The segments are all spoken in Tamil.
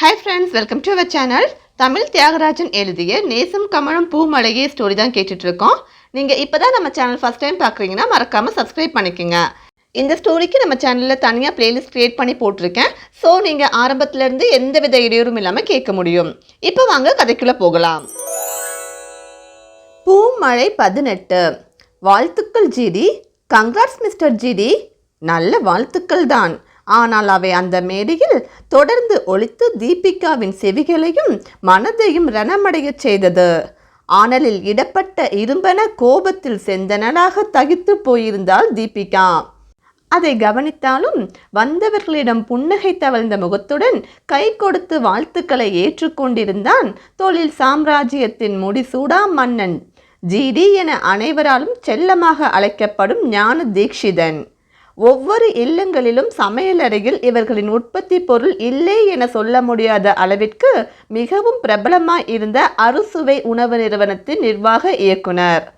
Hi friends welcome to our channel Tamil Thiyagarajan எழுதிய நேசம் கமலம் பூமலையே ஸ்டோரி தான் கேட்டுட்ருக்கோம். நீங்கள் இப்போ தான் நம்ம சேனல் ஃபஸ்ட் டைம் பார்க்குறீங்கன்னா மறக்காமல் சப்ஸ்கிரைப் பண்ணிக்கோங்க. இந்த ஸ்டோரிக்கு நம்ம சேனலில் தனியாக பிளேலிஸ்ட் க்ரியேட் பண்ணி போட்டிருக்கேன். ஸோ நீங்கள் ஆரம்பத்துலேருந்து எந்த வித இடையூறும் இல்லாமல் கேட்க முடியும். இப்போ வாங்க கதைக்குள்ளே போகலாம். பூமழை பதினெட்டு. வாழ்த்துக்கள் ஜிடி. Congrats mister GT. நல்ல வாழ்த்துக்கள் தான். ஆனால் அவை அந்த மேடையில் தொடர்ந்து ஒழித்து தீபிகாவின் செவிகளையும் மனதையும் ரணமடையச் செய்தது. ஆனலில் இடப்பட்ட இரும்பன கோபத்தில் செந்தனலாக தகித்து போயிருந்தாள் தீபிகா. அதை கவனித்தாலும் வந்தவர்களிடம் புன்னகை தவழ்ந்த முகத்துடன் கை கொடுத்து வாழ்த்துக்களை ஏற்றுக்கொண்டிருந்தான் தொழில் சாம்ராஜ்யத்தின் முடிசூடா மன்னன். ஜிடி என அனைவராலும் செல்லமாக அழைக்கப்படும் ஞான தீக்ஷிதன் ஒவ்வொரு இல்லங்களிலும் சமையலறையில் இவர்களின் உற்பத்தி பொருள் இல்லை என சொல்ல முடியாத அளவிற்கு மிகவும் பிரபலமாய் இருந்த அறுசுவை உணவு நிறுவனத்தின் நிர்வாக இயக்குனர்.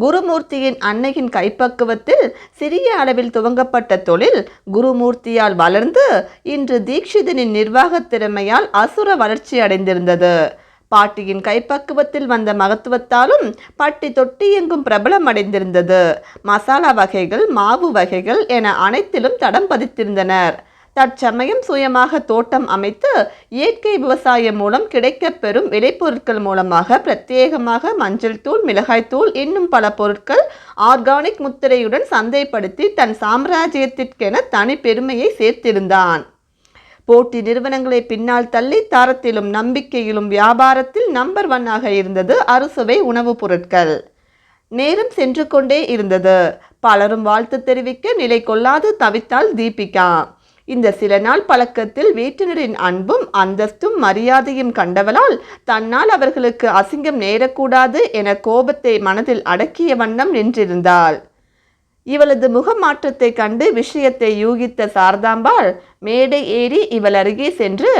குருமூர்த்தியின் அன்னையின் கைப்பக்குவத்தில் சிறிய அளவில் துவங்கப்பட்ட தொழில் குருமூர்த்தியால் வளர்ந்து இன்று தீக்ஷிதனின் நிர்வாகத் திறமையால் அசுர வளர்ச்சி அடைந்திருந்தது. பாட்டியின் கைப்பக்குவத்தில் வந்த மகத்துவத்தாலும் பட்டி தொட்டி எங்கும் பிரபலம் அடைந்திருந்தது மசாலா வகைகள் மாவு வகைகள் என அனைத்திலும் தடம் பதித்திருந்தனர். தற்சமயம் சுயமாக தோட்டம் அமைத்து இயற்கை விவசாயம் மூலம் கிடைக்கப்பெறும் விளைபொருட்கள் மூலமாக பிரத்யேகமாக மஞ்சள் தூள் மிளகாய்த்தூள் இன்னும் பல பொருட்கள் ஆர்கானிக் முத்திரையுடன் சந்தைப்படுத்தி தன் சாம்ராஜ்யத்திற்கென தனி பெருமையை சேர்த்திருந்தான். போட்டி நிறுவனங்களை பின்னால் தள்ளி தரத்திலும் நம்பிக்கையிலும் வியாபாரத்தில் நம்பர் ஒன்னாக இருந்தது அறுசுவை உணவுப் பொருட்கள். நேரம் சென்று கொண்டே இருந்தது. பலரும் வாழ்த்து தெரிவிக்க நிலை கொள்ளாது தவித்தாள் தீபிகா. இந்த சில நாள் பழக்கத்தில் வீட்டினரின் அன்பும் அந்தஸ்தும் மரியாதையும் கண்டவளால் தன்னால் அவர்களுக்கு அசிங்கம் நேரக்கூடாது என கோபத்தை மனதில் அடக்கிய வண்ணம் நின்றிருந்தாள். இவளது முகமாற்றத்தை கண்டு விஷயத்தை யூகித்த சாரதாம்பாள் மேடை ஏறி இவள் அருகே சென்று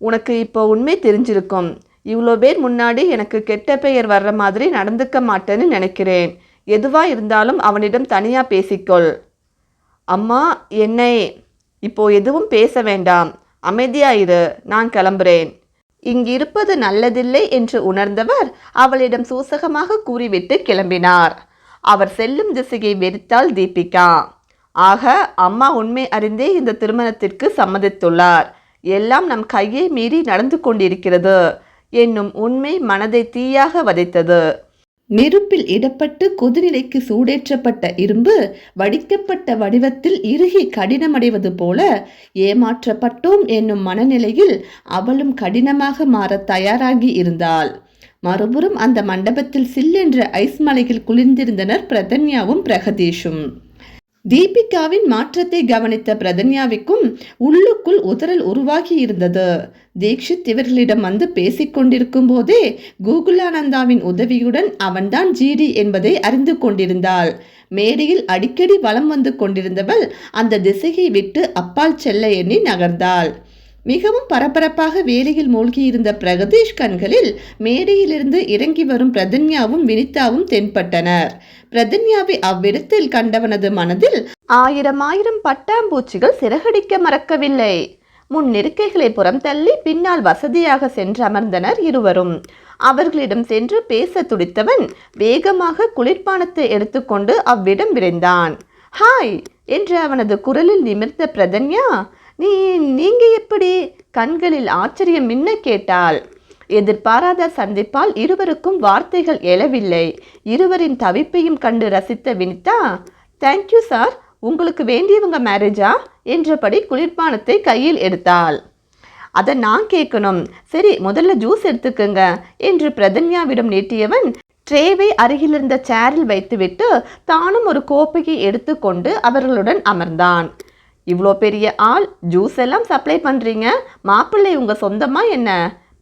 உனக்கு இப்போ உண்மை தெரிஞ்சிருக்கும். இவ்வளோ பேர் முன்னாடி எனக்கு கெட்ட பெயர் வர்ற மாதிரி நடந்துக்க மாட்டேன்னு நினைக்கிறேன். எதுவாக இருந்தாலும் அவனிடம் தனியாக பேசிக்கொள். அம்மா என்னை இப்போ எதுவும் பேச வேண்டாம். அமைதியாயிரு நான் கிளம்புறேன். இங்கிருப்பது நல்லதில்லை என்று உணர்ந்தவர் அவளிடம் சூசகமாக கூறிவிட்டு கிளம்பினார். அவர் செல்லும் திசையை வெறுத்தாள் தீபிகா. ஆக அம்மா உண்மை அறிந்தே இந்த திருமணத்திற்கு சம்மதித்துள்ளார். எல்லாம் நம் கையை மீறி நடந்து கொண்டிருக்கிறது. என்னும் உண்மை மனதை தீயாக வதைத்தது. நெருப்பில் இடப்பட்டு கொதிநிலைக்கு சூடேற்றப்பட்ட இரும்பு வடிக்கப்பட்ட வடிவத்தில் இறுகி கடினமடைவது போல ஏமாற்றப்பட்டோம் என்னும் மனநிலையில் அவளும் கடினமாக மாற தயாராகி இருந்தாள். மறுபுறம் அந்த மண்டபத்தில் சில்லென்ற ஐஸ் மலையில் குளிர்ந்திருந்தனர் பிரதன்யாவும் பிரகதீஷும். தீபிகாவின் மாற்றத்தை கவனித்த பிரதன்யாவிற்கும் உள்ளுக்குள் உதறல் உருவாகி இருந்தது தீக்ஷித் இவர்களிடம் வந்து பேசிக்கொண்டிருக்கும் போதே கூகுளானந்தாவின் உதவியுடன் அவன்தான் ஜிடி என்பதை அறிந்து கொண்டிருந்தாள். மேடையில் அடிக்கடி வலம் வந்து கொண்டிருந்தவள் அந்த திசையை விட்டு அப்பால் செல்ல எண்ணி நகர்ந்தாள். மிகவும் பரபரப்பாக வேலையில் மூழ்கியிருந்த பிரகதீஷ் கண்களில் மேடையிலிருந்து இறங்கி வரும் பிரதன்யாவும் வினிதாவும் தென்பட்டனர். பிரதன்யாவை அவ்விடத்தில் கண்டவனது மனதில் ஆயிரம் ஆயிரம் பட்டாம்பூச்சிகள் சிறகடிக்க மறக்கவில்லை. முன் இருக்கைகளை புறம் தள்ளி பின்னால் வசதியாக சென்று அமர்ந்தனர் இருவரும். அவர்களிடம் சென்று பேச துடித்தவன் வேகமாக குளிர்பானத்தை எடுத்துக்கொண்டு அவ்விடம் விரைந்தான். ஹாய்! என்று அவனது குரலில் நிமிர்ந்த பிரதன்யா நீ நீங்க எப்படி கண்களில் ஆச்சரியம் மின்ன கேட்டாள் எதிர்பாராத சந்திப்பால் இருவருக்கும் வார்த்தைகள் எழவில்லை. இருவரின் தவிப்பையும் கண்டு ரசித்த வினிதா தேங்க்யூ சார் உங்களுக்கு வேண்டியவங்க மேரேஜா என்றபடி குளிர்பானத்தை கையில் எடுத்தாள். அதை நான் கேட்கணும். சரி முதல்ல ஜூஸ் எடுத்துக்கங்க என்று பிரதன்யாவிடம் நீட்டியவன் ட்ரேவை அருகிலிருந்த சேரில் வைத்துவிட்டு தானும் ஒரு கோப்பையை எடுத்துக்கொண்டு அவர்களுடன் அமர்ந்தான். இவ்வளோ பெரிய ஆள் ஜூஸ் எல்லாம் சப்ளை பண்ணுறீங்க மாப்பிள்ளை உங்கள் சொந்தமாக என்ன?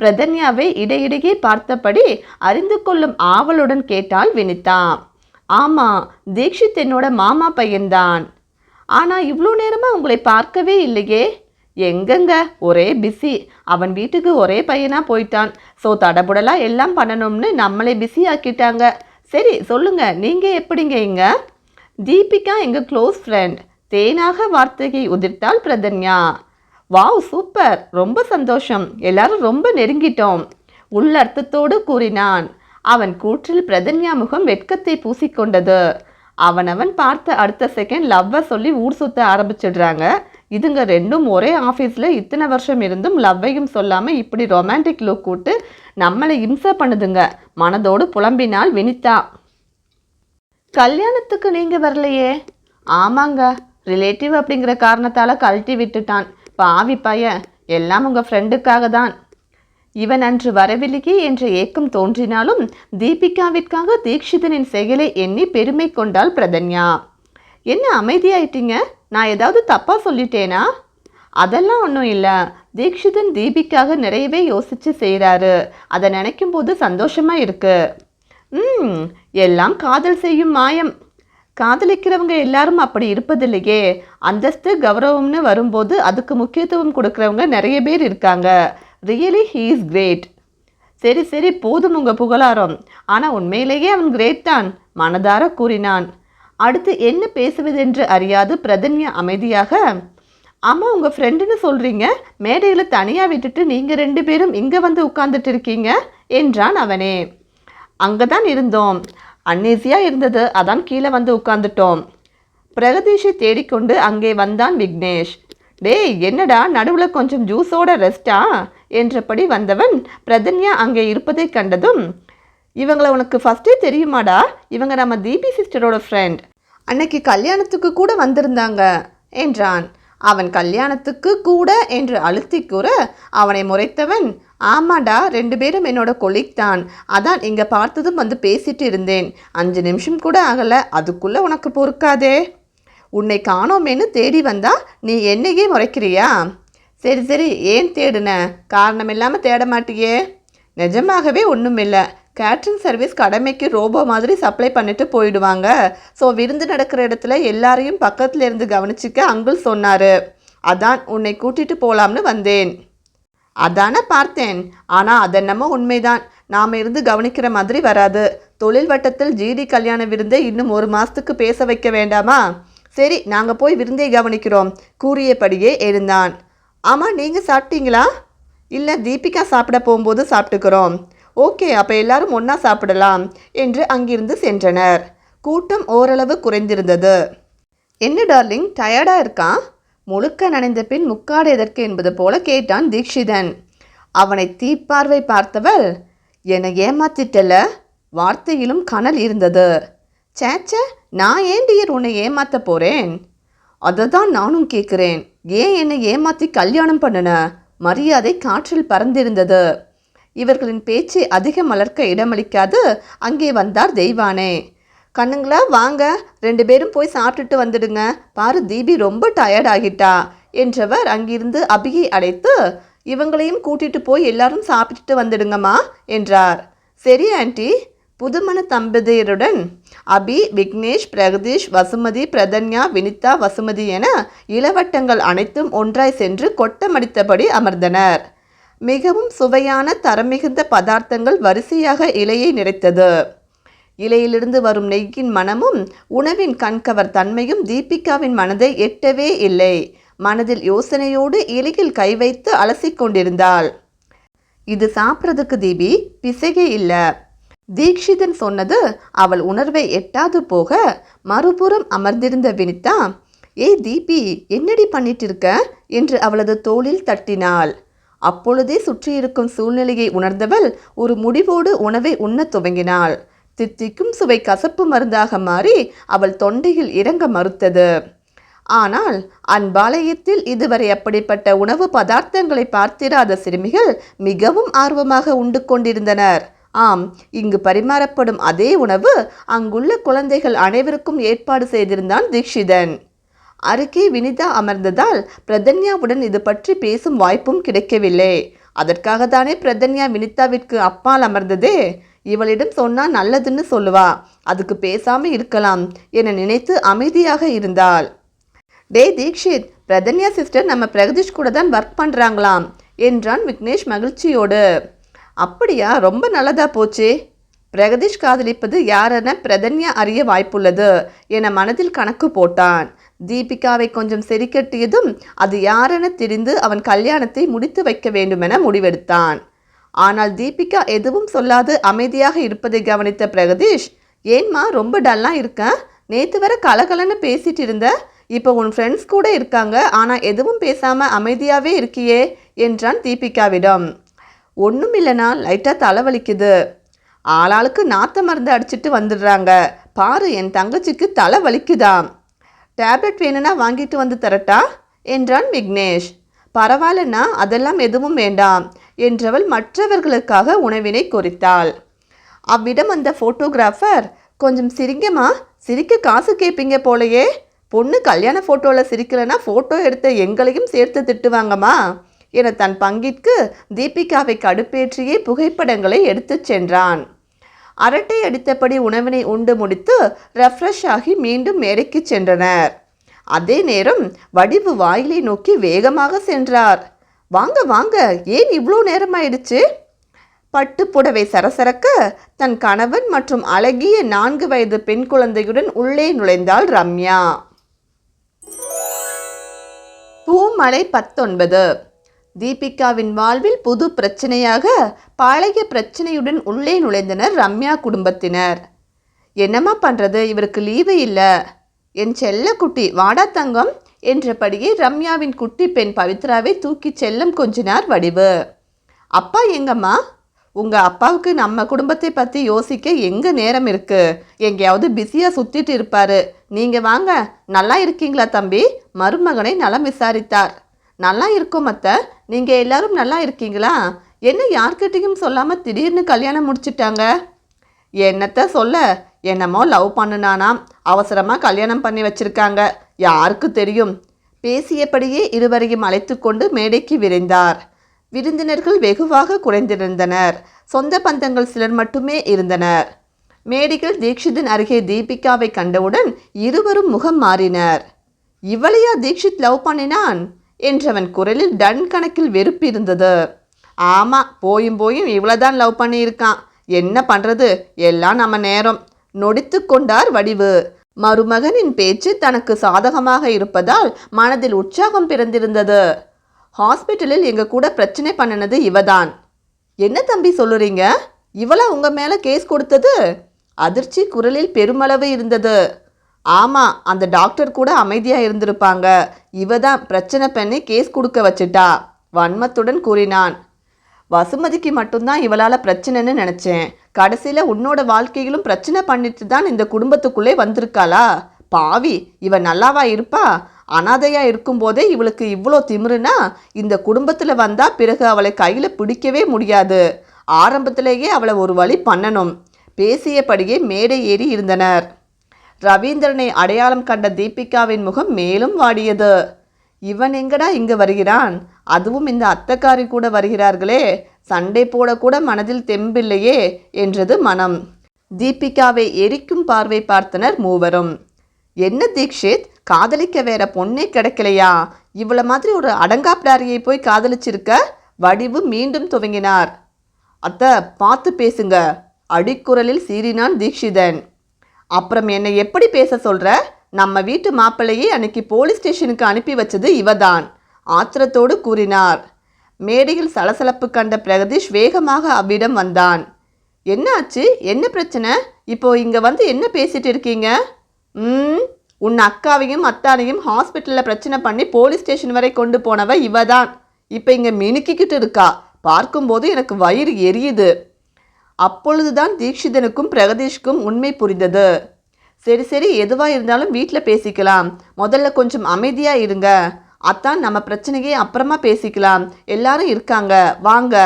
பிரதன்யாவை இடையிடையே பார்த்தபடி அறிந்து கொள்ளும் ஆவலுடன் கேட்டாள் வினிதா. ஆமாம் தீக்ஷித் என்னோட மாமா பையன்தான். ஆனால் இவ்வளோ நேரமாக உங்களை பார்க்கவே இல்லையே. எங்கங்க? ஒரே பிஸி அவன் வீட்டுக்கு ஒரே பையனாக போயிட்டான். ஸோ தடபுடலாக எல்லாம் பண்ணணும்னு நம்மளை பிஸி ஆக்கிட்டாங்க. சரி சொல்லுங்கள் நீங்கள் எப்படிங்க இங்கே? தீபிகா எங்கள் க்ளோஸ் ஃப்ரெண்ட் தேனாக வார்த்தையை உதிர்த்தாள் பிரதன்யா. Wow super! ரொம்ப சந்தோஷம். எல்லாரும் ரொம்ப நெருங்கிட்டோம் உள்ளர்த்தத்தோடு கூறினான். அவன் கூற்றில் பிரதன்யா முகம் வெட்கத்தை பூசிக்கொண்டது. அவனவன் பார்த்த அடுத்த செகண்ட் லவ்வை சொல்லி ஊர் சுத்த ஆரம்பிச்சிடுறாங்க. இதுங்க ரெண்டும் ஒரே ஆஃபீஸில் இத்தனை வருஷம் இருந்தும் லவ்வையும் சொல்லாமல் இப்படி ரொமான்டிக் லுக் கூட்டு நம்மளை இம்சை பண்ணுதுங்க. மனதோடு புலம்பினால் வினிதா. கல்யாணத்துக்கு நீங்கள் வரலையே? ஆமாங்க. ரிலேட்டிவ் அப்படிங்கிற காரணத்தால் கழட்டி விட்டுட்டான். பாவி பையன் எல்லாம் உங்கள் ஃப்ரெண்டுக்காக தான். இவன் அன்று வரவில்லையே என்ற ஏக்கம் தோன்றினாலும் தீபிகாவிற்காக தீக்ஷிதனின் செயலை எண்ணி பெருமை கொண்டாள் பிரதன்யா. என்ன அமைதியாயிட்டீங்க? நான் ஏதாவது தப்பாக சொல்லிட்டேனா? அதெல்லாம் ஒன்றும் இல்லை. தீக்ஷிதன் தீபிக்காக நிறையவே யோசித்து செய்கிறாரு அதை நினைக்கும் போது சந்தோஷமாக இருக்கு. ம் எல்லாம் காதல் செய்யும் மாயம். காதலிக்கிறவங்க எல்லாரும் அப்படி இருப்பதில்லையே. அந்தஸ்து கௌரவம்னு வரும்போது அதுக்கு முக்கியத்துவம் கொடுக்குறவங்க நிறைய பேர் இருக்காங்க. ரியலி ஹீ இஸ் கிரேட் சரி சரி போதும் உங்கள் புகழாரம். ஆனால் உண்மையிலேயே அவன் கிரேட் தான். மனதார கூறினான். அடுத்து என்ன பேசுவதென்று அறியாது பிரதன்யா அமைதியாக. ஆமாம் உங்கள் ஃப்ரெண்டுன்னு சொல்கிறீங்க மேடையில் தனியாக விட்டுட்டு நீங்கள் ரெண்டு பேரும் இங்கே வந்து உட்காந்துட்டு இருக்கீங்க என்றான் அவனே. அங்கே தான் இருந்தோம். அன்னீசியாக இருந்தது. அதான் கீழே வந்து உட்காந்துட்டோம் பிரகதீஷை தேடிக்கொண்டு அங்கே வந்தான் விக்னேஷ். டேய் என்னடா நடுவில் கொஞ்சம் ஜூஸோட ரெஸ்டா? என்றபடி வந்தவன் பிரதன்யா அங்கே இருப்பதை கண்டதும் இவங்களை உனக்கு ஃபஸ்ட்டே தெரியுமாடா? இவங்க நம்ம தீபி சிஸ்டரோட ஃப்ரெண்ட் அன்னைக்கு கல்யாணத்துக்கு கூட வந்திருந்தாங்க என்றான். அவன் கல்யாணத்துக்கு கூட? என்று அழுத்தி கூற அவனை முறைத்தவன் ஆமாடா ரெண்டு பேரும் என்னோட கொலிக் தான். அதான் இங்கே பார்த்ததும் வந்து பேசிட்டு இருந்தேன். அஞ்சு நிமிஷம் கூட ஆகலை. அதுக்குள்ளே உனக்கு பொறுக்காதே. உன்னை காணோமேன்னு தேடி வந்தா நீ என்னையே முறைக்கிறியா? சரி சரி ஏன் தேடுன? காரணம் இல்லாமல் தேட மாட்டியே. நிஜமாகவே ஒன்றும் இல்லை கேட்ரிங் சர்வீஸ் கடமைக்கு ரோபோ மாதிரி சப்ளை பண்ணிட்டு போயிடுவாங்க. ஸோ விருந்து நடக்கிற இடத்துல எல்லாரையும் பக்கத்தில் இருந்து கவனிச்சிக்க அங்குள் சொன்னார். அதான் உன்னை கூட்டிகிட்டு போகலாம்னு வந்தேன். அதானே பார்த்தேன். ஆனால் அதென்னமோ உண்மைதான். நாம் இருந்து கவனிக்கிற மாதிரி வராது. தொழில் வட்டத்தில் ஜிடி கல்யாண விருந்தை இன்னும் ஒரு மாதத்துக்கு பேச வைக்க வேண்டாமா? சரி நாங்கள் போய் விருந்தை கவனிக்கிறோம். கூறியபடியே எழுந்தான். ஆமாம் நீங்கள் சாப்பிட்டீங்களா? இல்லை தீபிகா சாப்பிட போகும்போது சாப்பிட்டுக்கிறோம். ஓகே அப்போ எல்லாரும் ஒன்றா சாப்பிடலாம் என்று அங்கிருந்து சென்றனர். கூட்டம் ஓரளவு குறைந்திருந்தது. என்ன டார்லிங் டயர்டாக இருக்கான் முழுக்க நனைந்த பின் முக்காடு எதற்கு என்பது போல கேட்டான் தீக்ஷிதன் அவனை தீப்பார்வை பார்த்தவள் என்னை ஏமாத்திட்டல? வார்த்தையிலும் கனல் இருந்தது. சேச்ச நான் ஏன் டியர் உன்னை ஏமாத்த போறேன்? அதை தான் நானும் கேட்குறேன். ஏன் என்னை ஏமாத்தி கல்யாணம் பண்ணுன? மரியாதை காற்றில் பறந்திருந்தது. இவர்களின் பேச்சை அதிகம் மலர்க்க இடமளிக்காது. அங்கே வந்தார் தெய்வானே. கண்ணுங்களா வாங்க. ரெண்டு பேரும் போய் சாப்பிட்டுட்டு வந்துடுங்க. பாரு தீபி ரொம்ப டயர்ட் ஆகிட்டா. என்றவர் அங்கிருந்து அபியை அழைத்து இவங்களையும் கூட்டிட்டு போய் எல்லாரும் சாப்பிட்டுட்டு வந்துடுங்கம்மா என்றார். சரி ஆண்டி. புதுமண தம்பதியருடன் அபி விக்னேஷ் பிரகதீஷ் வசுமதி பிரதன்யா வினிதா வசுமதி என இளவட்டங்கள் அனைத்தும் ஒன்றாய் சென்று கொட்டமடித்தபடி அமர்ந்தனர். மிகவும் சுவையான தரமிகுந்த பதார்த்தங்கள் வரிசையாக இலையை நிறைத்தது. இலையிலிருந்து வரும் நெய்யின் மனமும் உணவின் கண்கவர் தன்மையும் தீபிகாவின் மனதை எட்டவே இல்லை. மனதில் யோசனையோடு இலையில் கை வைத்து அலசிக்கொண்டிருந்தாள் இது சாப்பிட்றதுக்கு தீபி பிசகே இல்லை. தீக்ஷிதன் சொன்னது அவள் உணர்வை எட்டாது போக மறுபுறம் அமர்ந்திருந்த வினிதா ஏய் தீபி என்னடி பண்ணிட்டு இருக்க என்று அவளது தோளில் தட்டினாள். அப்பொழுதே சுற்றியிருக்கும் சூழ்நிலையை உணர்ந்தவள் ஒரு முடிவோடு உணவை உண்ணத் துவங்கினாள். தித்திக்கும் சுவை கசப்பு மருந்தாக மாறி அவள் தொண்டையில் இறங்க மறுத்தது. ஆனால் அன்பாலயத்தில் இதுவரை அப்படிப்பட்ட உணவு பதார்த்தங்களை பார்த்திராத சிறுமிகள் மிகவும் ஆர்வமாக உண்டு கொண்டிருந்தனர். ஆம் இங்கு பரிமாறப்படும் அதே உணவு அங்குள்ள குழந்தைகள் அனைவருக்கும் ஏற்பாடு செய்திருந்தான் தீக்ஷிதன் அருகே வினிதா அமர்ந்ததால் பிரதன்யாவுடன் இது பற்றி பேசும் வாய்ப்பும் கிடைக்கவில்லை. அதற்காக தானே பிரதன்யா வினிதாவிற்கு அப்பால் அமர்ந்ததே? இவளிடம் சொன்னா நல்லதுன்னு சொல்லுவா. அதுக்கு பேசாம இருக்கலாம் என நினைத்து அமைதியாக இருந்தாள். டே தீக்ஷித் பிரதன்யா சிஸ்டர் நம்ம பிரகதீஷ் கூட தான் ஒர்க் பண்ணுறாங்களாம் என்றான் விக்னேஷ் மகிழ்ச்சியோடு. அப்படியா ரொம்ப நல்லதா போச்சே. பிரகதீஷ் காதலிப்பது யாரென பிரதன்யா அறிய வாய்ப்புள்ளது என மனதில் கணக்கு போட்டான். தீபிகாவை கொஞ்சம் செறிக்கட்டியதும் அது யாரென தெரிந்து அவன் கல்யாணத்தை முடித்து வைக்க வேண்டுமென முடிவெடுத்தான். ஆனால் தீபிகா எதுவும் சொல்லாது அமைதியாக இருப்பதை கவனித்த பிரகதீஷ் ஏன்மா ரொம்ப டல்லாக இருக்க? நேற்று வர கலகலன்னு பேசிட்டு இருந்த. இப்போ உன் ஃப்ரெண்ட்ஸ் கூட இருக்காங்க ஆனால் எதுவும் பேசாமல் அமைதியாகவே இருக்கியே என்றான் தீபிகாவிடம். ஒன்றும் இல்லைனா லைட்டாக தலைவலிக்குது. ஆளாளுக்கு நாத்த மருந்து அடிச்சிட்டு வந்துடுறாங்க. பாரு என் தங்கச்சிக்கு தலை வலிக்குதாம் டேப்லெட் வேணும்னா வாங்கிட்டு வந்து தரட்டா? என்றான் விக்னேஷ். பரவாயில்லண்ணா அதெல்லாம் எதுவும் வேண்டாம். என்றவள் மற்றவர்களுக்காக உணவினை குறித்தாள். அவ்விடம் அந்த ஃபோட்டோகிராஃபர் கொஞ்சம் சிரிங்கம்மா சிரிக்க காசு கேட்பீங்க போலயே. பொண்ணு கல்யாண ஃபோட்டோவில் சிரிக்கலைன்னா ஃபோட்டோ எடுத்த எங்களையும் சேர்த்து திட்டுவாங்கம்மா என தன் பங்கிற்கு தீபிகாவை கடுப்பேற்றியே புகைப்படங்களை எடுத்துச் சென்றான். அரட்டை அடித்தபடி உணவினை உண்டு முடித்து ரெஃப்ரெஷ் ஆகி மீண்டும் மேடைக்கு சென்றனர். அதே நேரம் வடிவு வாயிலை நோக்கி வேகமாக சென்றார். வாங்க வாங்க ஏன் இவ்வளோ நேரமாயிடுச்சு? பட்டு புடவை சரசரக்க தன் கணவன் மற்றும் அழகிய நான்கு வயது பெண் குழந்தையுடன் உள்ளே நுழைந்தாள் ரம்யா. பூமலை பத்தொன்பது. தீபிகாவின் வாழ்வில் புது பிரச்சனையாக பழைய பிரச்சனையுடன் உள்ளே நுழைந்தனர் ரம்யா குடும்பத்தினர். என்னம்மா பண்ணுறது இவருக்கு லீவு இல்லை. என் செல்ல குட்டி வாடா தங்கம். என்றபடியே ரம்யாவின் குட்டி பெண் பவித்ராவை தூக்கிச் செல்லும் கொஞ்சினார் வடிவு. அப்பா எங்கம்மா? உங்கள் அப்பாவுக்கு நம்ம குடும்பத்தை பற்றி யோசிக்க எங்கே நேரம் இருக்குது எங்கேயாவது பிஸியாக சுற்றிட்டு இருப்பாரு. நீங்கள் வாங்க. நல்லா இருக்கீங்களா தம்பி? மருமகனை நலம் விசாரித்தார். நல்லா இருக்கும் அத்தை. நீங்கள் எல்லாரும் நல்லா இருக்கீங்களா? என்ன யார்கிட்டையும் சொல்லாமல் திடீர்னு கல்யாணம் முடிச்சிட்டாங்க? என்னத்த சொல்ல? என்னமோ லவ் பண்ணுனானாம். அவசரமாக கல்யாணம் பண்ணி வச்சுருக்காங்க. யாருக்கு தெரியும்? பேசியபடியே இருவரையும் அழைத்து கொண்டு மேடைக்கு விரைந்தார். விருந்தினர்கள் வெகுவாக குறைந்திருந்தனர். சொந்த பந்தங்கள் சிலர் மட்டுமே இருந்தனர். மேடையில் தீக்ஷித்தின் அருகே தீபிகாவை கண்டவுடன் இருவரும் முகம் மாறினர். இவளையா தீக்ஷித் லவ் பண்ணினான் என்றவன் குரலில் டன் கணக்கில் வெறுப்பு இருந்தது. ஆமா போயும் போயும் இவ்வளோதான் லவ் பண்ணியிருக்கான். என்ன பண்ணுறது எல்லாம் நம்ம நேரம். நொடித்து கொண்டார் வடிவு. மருமகனின் பேச்சு தனக்கு சாதகமாக இருப்பதால் மனதில் உற்சாகம் பிறந்திருந்தது. ஹாஸ்பிட்டலில் எங்க கூட பிரச்சனை பண்ணினது இவதான். என்ன தம்பி சொல்லுறீங்க? இவளா உங்க மேல கேஸ் கொடுத்தது? அதிர்ச்சி குரலில் பெருமளவு இருந்தது. ஆமா அந்த டாக்டர் கூட அமைதியா இருந்திருப்பாங்க. இவ தான் பிரச்சனை பண்ணி கேஸ் கொடுக்க வச்சிட்டா வன்மத்துடன் கூறினான். வசுமதிக்கு மட்டும்தான் இவளால பிரச்சனைன்னு நினைச்சேன். கடைசியில் உன்னோட வாழ்க்கையிலும் பிரச்சனை பண்ணிட்டு தான் இந்த குடும்பத்துக்குள்ளே வந்திருக்காளா? பாவி இவ நல்லாவா இருப்பா? அனாதையாக இருக்கும்போதே இவளுக்கு இவ்வளோ திமிருனா இந்த குடும்பத்தில் வந்தால் பிறகு அவளை கையில் பிடிக்கவே முடியாது. ஆரம்பத்திலேயே அவளை ஒரு வழி பண்ணணும். பேசியபடியே மேடை ஏறி இருந்தனர். ரவீந்திரனை அடையாளம் கண்ட தீபிகாவின் முகம் மேலும் வாடியது. இவன் எங்கடா இங்கு வருகிறான்? அதுவும் இந்த அத்தக்காரி கூட வருகிறார்களே சண்டை போடக்கூட மனதில் தெம்பில்லையே என்றது மனம். தீபிகாவை எரிக்கும் பார்வை பார்த்தனர் மூவரும். என்ன தீக்ஷித் காதலிக்க வேற பொண்ணே கிடைக்கலையா? இவ்வளோ மாதிரி ஒரு அடங்காப்பிடாரியை போய் காதலிச்சிருக்க? வடிவு மீண்டும் துவங்கினார். அத்த பார்த்து பேசுங்க. அடிக்குரலில் சீறினான் தீக்ஷிதன். அப்புறம் என்னை எப்படி பேச சொல்ற? நம்ம வீட்டு மாப்பிள்ளையே அன்னைக்கு போலீஸ் ஸ்டேஷனுக்கு அனுப்பி வச்சது இவதான். ஆத்திரத்தோடு கூறினார். மேடையில் சலசலப்பு கண்ட பிரகதீஷ் வேகமாக அவ்விடம் வந்தான். என்னாச்சு என்ன பிரச்சனை? இப்போ இங்க வந்து என்ன பேசிட்டு இருக்கீங்க? ம் உன் அக்காவையும் அத்தானையும் ஹாஸ்பிட்டலில் பிரச்சனை பண்ணி போலீஸ் ஸ்டேஷன் வரை கொண்டு போனவ இவ தான் இப்போ இங்கே மினுக்கிக்கிட்டு இருக்கா. பார்க்கும்போது எனக்கு வயிறு எரியுது. அப்பொழுதுதான் தீக்ஷிதனுக்கும் பிரகதீஷ்க்கும் உண்மை புரிந்தது. சரி சரி எதுவாக இருந்தாலும் வீட்டில் பேசிக்கலாம். முதல்ல கொஞ்சம் அமைதியாக இருங்க. அத்தான் நம்ம பிரச்சனையே அப்புறமா பேசிக்கலாம். எல்லாரும் இருக்காங்க. வாங்க.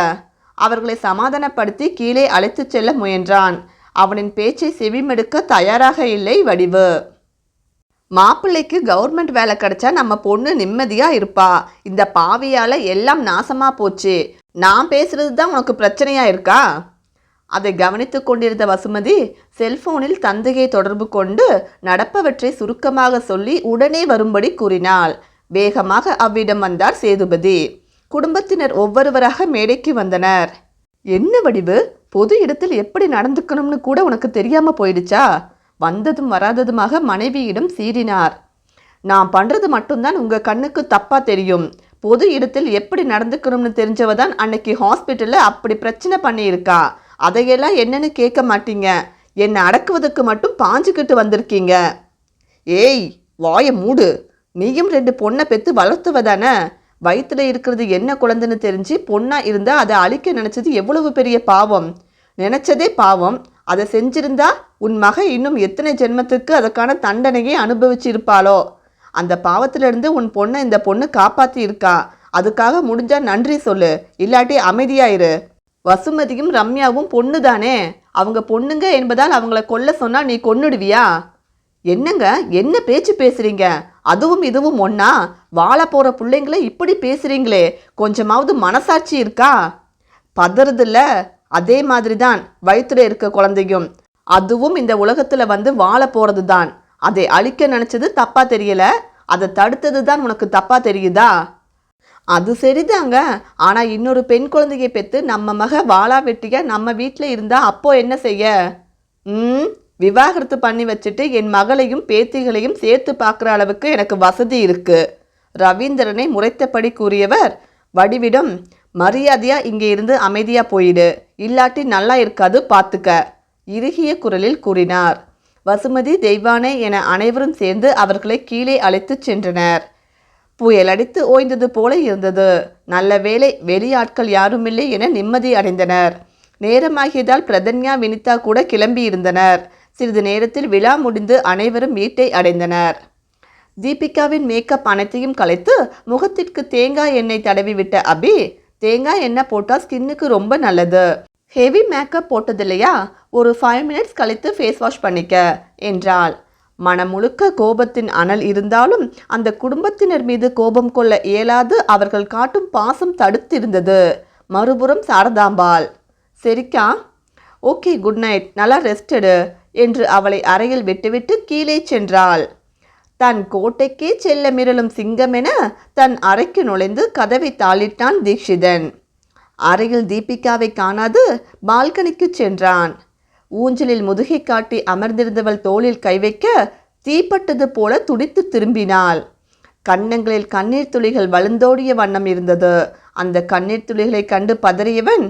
அவர்களை சமாதானப்படுத்தி கீழே அழைத்துச் செல்ல முயன்றான். அவனின் பேச்சை செவிமெடுக்க தயாராக இல்லை வடிவு. மாப்பிள்ளைக்கு கவர்மெண்ட் வேலை கிடைச்சா நம்ம பொண்ணு நிம்மதியா இருப்பா. இந்த பாவியால எல்லாம் நாசமா போச்சு. நான் பேசுறது தான் உனக்கு பிரச்சனையா இருக்கா? அதை கவனித்து கொண்டிருந்த வசுமதி செல்போனில் தந்தையை தொடர்பு கொண்டு நடப்பவற்றை சுருக்கமாக சொல்லி உடனே வரும்படி கூறினாள். வேகமாக அவ்விடம் வந்தார் சேதுபதி. குடும்பத்தினர் ஒவ்வொருவராக மேடைக்கு வந்தனர். என்ன வடிவு? பொது இடத்தில் எப்படி நடந்துக்கணும்னு கூட உனக்கு தெரியாம போயிடுச்சா? வந்ததும் வராததுமாக மனைவியிடம் சீறினார். நான் பண்றது மட்டும்தான் உங்க கண்ணுக்கு தப்பா தெரியும். பொது இடத்தில் எப்படி நடந்துக்கணும்னு தெரிஞ்சவ தான் அன்னைக்கு ஹாஸ்பிட்டலில் அப்படி பிரச்சனை பண்ணியிருக்கா. அதையெல்லாம் என்னன்னு கேட்க மாட்டீங்க. என்னை அடக்குவதற்கு மட்டும் பாஞ்சுக்கிட்டு வந்திருக்கீங்க. ஏய் வாய மூடு. நீயும் ரெண்டு பொண்ணை பெற்று வளர்த்துவ தானே? வயிற்றுல இருக்கிறது என்ன குழந்தைன்னு தெரிஞ்சு பொண்ணா இருந்தா அதை அழிக்க நினைச்சது எவ்வளவு பெரிய பாவம்? நினைச்சதே பாவம். அதை செஞ்சிருந்தா உன் மக இன்னும் எத்தனை ஜென்மத்துக்கு அதற்கான தண்டனையை அனுபவிச்சிருப்பாளோ? அந்த பாவத்திலிருந்து உன் பொண்ணை இந்த பொண்ணு காப்பாத்தி இருக்கா? அதுக்காக முடிஞ்சா நன்றி சொல்லு. இல்லாட்டி அமைதியாயிரு. வசுமதியும் ரம்யாவும் பொண்ணு தானே? அவங்க பொண்ணுங்க என்பதால் அவங்கள கொல்ல சொன்னா நீ கொன்னுடுவியா? என்னங்க? என்ன பேச்சு பேசுறீங்க? அதுவும் இதுவும் ஒன்றா வாழ போகிற பிள்ளைங்கள இப்படி பேசுகிறீங்களே கொஞ்சமாவது மனசாட்சி இருக்கா? பதறதில்ல. அதே மாதிரி தான் வயிற்றுல இருக்க குழந்தையும். அதுவும் இந்த உலகத்தில் வந்து வாழ போகிறது தான் அதை அழிக்க நினச்சது தப்பாக தெரியல. அதை தடுத்தது தான் உனக்கு தப்பாக தெரியுதா? அது சரிதாங்க. ஆனால் இன்னொரு பெண் குழந்தையை பெற்று நம்ம மக வாழா வெட்டியா நம்ம வீட்டில் இருந்தால் அப்போது என்ன செய்ய? ம்? விவாகரத்து பண்ணி வச்சுட்டு என் மகளையும் பேத்திகளையும் சேர்த்து பார்க்குற அளவுக்கு எனக்கு வசதி இருக்கு. ரவீந்திரனை முறைத்தபடி கூறியவர் வடிவிடம் மரியாதையா இங்கே இருந்து அமைதியா போயிடு. இல்லாட்டி நல்லா இருக்காது பார்த்துக்க இறுகிய குரலில் கூறினார். வசுமதி தெய்வானே என அனைவரும் சேர்ந்து அவர்களை கீழே அழைத்துச் சென்றனர். புயல் அடித்து ஓய்ந்தது போல இருந்தது. நல்ல வேளை வெளியாட்கள் யாருமில்லை என நிம்மதி அடைந்தனர். நேரமாகியதால் பிரதன்யா வினிதா கூட கிளம்பியிருந்தனர் சிறிது நேரத்தில் விழா முடிந்து அனைவரும் வீட்டை அடைந்தனர். தீபிகாவின் மேக்கப் அனைத்தையும் கலைத்து முகத்திற்கு தேங்காய் எண்ணெய் தடவி விட்ட அபி தேங்காய் எண்ணெய் போட்டால் ஸ்கின்னுக்கு ரொம்ப நல்லது. ஹெவி மேக்கப் போட்டதில்லையா? ஒரு ஃபைவ் மினிட்ஸ் கழித்து ஃபேஸ் வாஷ் பண்ணிக்க என்றாள். மனம் முழுக்க கோபத்தின் அனல் இருந்தாலும் அந்த குடும்பத்தினர் மீது கோபம் கொள்ள இயலாது அவர்கள் காட்டும் பாசம் தடுத்திருந்தது. மறுபுறம் சாரதாம்பாள் சரிக்கா. ஓகே குட் நைட் நல்லா ரெஸ்ட் எடு. என்று அவளை அறையில் விட்டுவிட்டு கீழே சென்றாள். தன் கோட்டைக்கே செல்ல மிரளும் சிங்கமென தன் அறைக்கு நுழைந்து கதவை தாளிட்டான் தீக்ஷிதன் அறையில் தீபிகாவை காணாது பால்கனிக்கு சென்றான். ஊஞ்சலில் முதுகை காட்டி அமர்ந்திருந்தவள் தோளில் கை வைக்க தீப்பட்டது போல துடித்து திரும்பினாள். கன்னங்களில் கண்ணீர் துளிகள் வழுந்தோடிய வண்ணம் இருந்தது. அந்த கண்ணீர் துளிகளை கண்டு பதறியவன்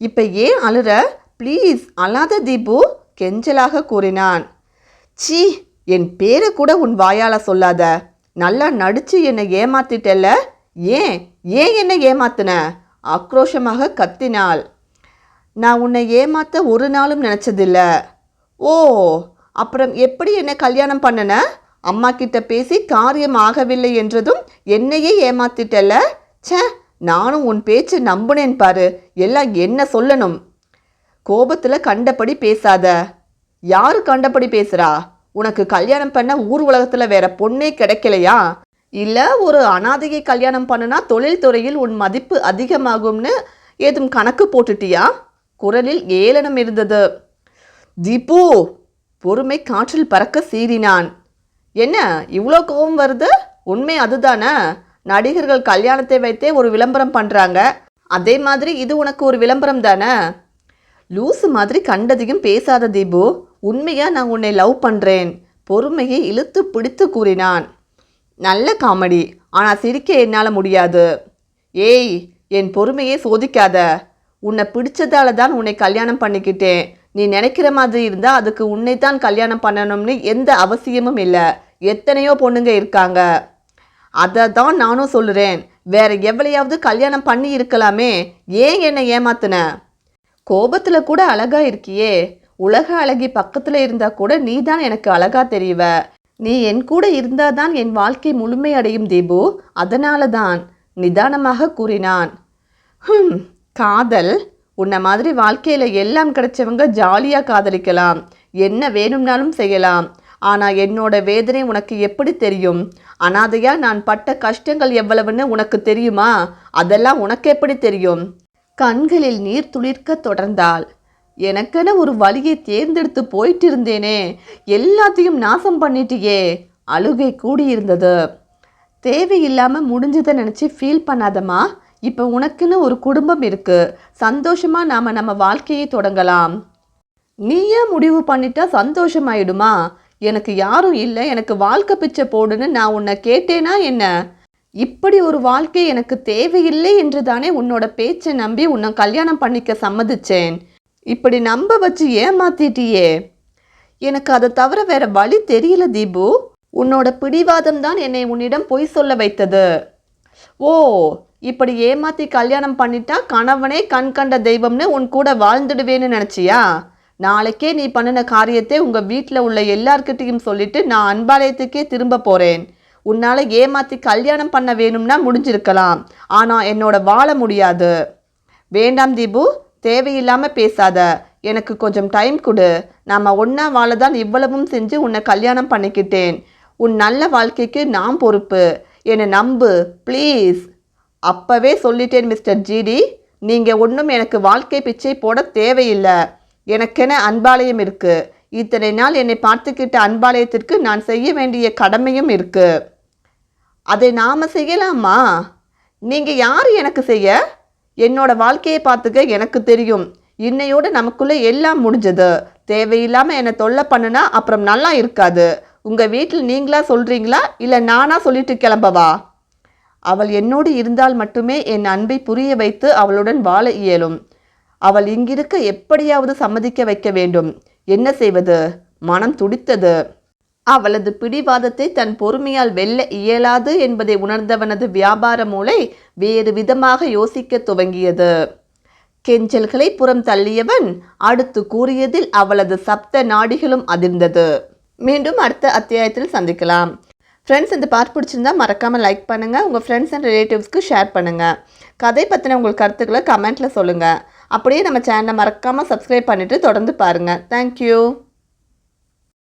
இப்ப ஏன் அழுற? ப்ளீஸ் அழாத தீபு. கெஞ்சலாக கூறினான். சீ என் பேரை கூட உன் வாயால சொல்லாத. நல்லா நடிச்சு என்னை ஏமாத்திட்டல்ல? ஏன்? ஏன் என்னை ஏமாத்தின? ஆக்ரோஷமாக கத்தினாள். நான் உன்னை ஏமாத்த ஒரு நாளும் நினச்சதில்ல. ஓ அப்புறம் எப்படி என்னை கல்யாணம் பண்ணன? அம்மா கிட்ட பேசி காரியம் ஆகவில்லை என்றதும் என்னையே ஏமாத்திட்டல்ல? ச்சே நானும் உன் பேச்சை நம்புனேன் பாரு. எல்லாம் என்ன சொல்லணும்? கோபத்தில் கண்டபடி பேசாத. யாரு கண்டபடி பேசுறா? உனக்கு கல்யாணம் பண்ண ஊர் உலகத்தில் வேற பொண்ணே கிடைக்கலையா? இல்லை ஒரு அனாதையை கல்யாணம் பண்ணுனா தொழில்துறையில் உன் மதிப்பு அதிகமாகும்னு ஏதும் கணக்கு போட்டுட்டியா? குரலில் ஏளனம் இருந்தது. தீபு பொறுமை காற்றில் பறக்க சீறினான். என்ன இவ்வளோ கோபம் வருது? உண்மை அதுதானே? நடிகர்கள் கல்யாணத்தை வைத்தே ஒரு விளம்பரம் பண்ணுறாங்க அதே மாதிரி இது உனக்கு ஒரு விளம்பரம் தானே? லூசு மாதிரி கண்டதையும் பேசாத தீபு உண்மையா நான் உன்னை லவ் பண்ணுறேன் பொறுமையை இழுத்து பிடித்து கூறினான். நல்ல காமெடி ஆனால் சிரிக்க என்னால் முடியாது. ஏய் என் பொறுமையை சோதிக்காத. உன்னை பிடிச்சதால தான் உன்னை கல்யாணம் பண்ணிக்கிட்டேன். நீ நினைக்கிற மாதிரி இருந்தால் அதுக்கு உன்னை தான் கல்யாணம் பண்ணணும்னு எந்த அவசியமும் இல்லை. எத்தனையோ பொண்ணுங்க இருக்காங்க. அதை தான் நானும் சொல்லுறேன். வேற எவ்வளையாவது கல்யாணம் பண்ணி இருக்கலாமே. ஏன் என்னை ஏமாத்தின? கோபத்தில் கூட அழகா இருக்கியே. உலக அழகி பக்கத்தில் இருந்தா கூட நீ தான் எனக்கு அழகா தெரிவ. நீ என் கூட இருந்தாதான் என் வாழ்க்கை முழுமையடையும் தீபு. அதனால தான் நிதானமாக கூறினான். ஹம் காதல். உன்னை மாதிரி வாழ்க்கையில் எல்லாம் கிடைச்சவங்க ஜாலியாக காதலிக்கலாம். என்ன வேணும்னாலும் செய்யலாம். ஆனால் என்னோட வேதனை உனக்கு எப்படி தெரியும்? அனாதையா நான் பட்ட கஷ்டங்கள் எவ்வளவுன்னு உனக்கு தெரியுமா? அதெல்லாம் உனக்கு எப்படி தெரியும்? கண்களில் நீர் துளிர்க்க தொடர்ந்தாள். எனக்கென ஒரு வழியை தேர்ந்தெடுத்து போயிட்டு இருந்தேனே எல்லாத்தையும் நாசம் பண்ணிட்டியே அழுகை கூடியிருந்தது. தேவையில்லாமல் முடிஞ்சதை நினச்சி ஃபீல் பண்ணாதம்மா. இப்போ உனக்குன்னு ஒரு குடும்பம் இருக்கு. சந்தோஷமாக நாம் நம்ம வாழ்க்கையை தொடங்கலாம். நீயே முடிவு பண்ணிட்டா சந்தோஷமாயிடுமா. எனக்கு யாரும் இல்லை. எனக்கு வாழ்க்கை பிச்சை போடுன்னு நான் உன்னை கேட்டேனா என்ன? இப்படி ஒரு வாழ்க்கை எனக்கு தேவையில்லை என்று தானே உன்னோட பேச்சை நம்பி உன்னை கல்யாணம் பண்ணிக்க சம்மதிச்சேன். இப்படி நம்ப வச்சு ஏமாத்திட்டியே. எனக்கு அதை தவிர வேற வழி தெரியல தீபு. உன்னோட பிடிவாதம் தான் என்னை உன்னிடம் பொய் சொல்ல வைத்தது. ஓ இப்படி ஏமாத்தி கல்யாணம் பண்ணிட்டா கணவனே கண் கண்ட தெய்வம்னு உன் கூட வாழ்ந்துடுவேன்னு நினச்சியா? நாளைக்கே நீ பண்ணின காரியத்தை உங்கள் வீட்டில் உள்ள எல்லார்கிட்டையும் சொல்லிட்டு நான் அன்பாலயத்துக்கே திரும்ப போகிறேன் உன்னால் ஏமாத்தி கல்யாணம் பண்ண வேணும்னா முடிஞ்சிருக்கலாம். ஆனால் என்னோட வாழ முடியாது. வேண்டாம் தீபு தேவையில்லாமல் பேசாத. எனக்கு கொஞ்சம் டைம் கொடு. நாம ஒன்றா வாழ தான் இவ்வளவும் செஞ்சு உன்னை கல்யாணம் பண்ணிக்கிட்டேன். உன் நல்ல வாழ்க்கைக்கு நான் பொறுப்பு. என்னை நம்பு ப்ளீஸ். அப்போவே சொல்லிட்டேன் மிஸ்டர் ஜிடி நீங்கள் ஒன்றும் எனக்கு வாழ்க்கை பிச்சை போட தேவையில்லை. எனக்கென அன்பாலயம் இருக்குது இத்தனை நாள் என்னை பார்த்துக்கிட்ட அன்பாலயத்திற்கு நான் செய்ய வேண்டிய கடமையும் இருக்குது அதை நாம் செய்யலாமா? நீங்கள் யார் எனக்கு செய்ய? என்னோட வாழ்க்கையை பார்த்துக்க எனக்கு தெரியும். இன்னையோடு நமக்குள்ளே எல்லாம் முடிஞ்சது. தேவையில்லாமல் என்னை தொல்லை பண்ணுனா அப்புறம் நல்லா இருக்காது. உங்கள் வீட்டில் நீங்களா சொல்கிறீங்களா இல்லை நானா சொல்லிட்டு கிளம்பவா? அவள் என்னோடு இருந்தால் மட்டுமே என் அன்பை புரிய வைத்து அவளுடன் வாழ இயலும். அவள் இங்கிருக்க எப்படியாவது சம்மதிக்க வைக்க வேண்டும். என்ன செய்வது? மனம் துடித்தது. அவளது பிடிவாதத்தை தன் பொறுமையால் வெல்ல இயலாது என்பதை உணர்ந்தவனது வியாபார மூளை வேறு விதமாக யோசிக்க துவங்கியது. கெஞ்சல்களை புறம் தள்ளியவன் அடுத்து கூறியதில் அவளது சப்த நாடிகளும் அதிர்ந்தது. மீண்டும் அடுத்த அத்தியாயத்தில் சந்திக்கலாம். ஃப்ரெண்ட்ஸ் இந்த பார்ட் பிடிச்சிருந்தா மறக்காமல் லைக் பண்ணுங்கள் உங்கள் ஃப்ரெண்ட்ஸ் அண்ட் ரிலேட்டிவ்ஸ்க்கு ஷேர் பண்ணுங்கள் கதை பற்றின உங்கள் கருத்துக்களை கமெண்ட்டில் சொல்லுங்கள் அப்படியே நம்ம சேனலை மறக்காமல் சப்ஸ்கிரைப் பண்ணிவிட்டு தொடர்ந்து பாருங்கள் தேங்க்யூ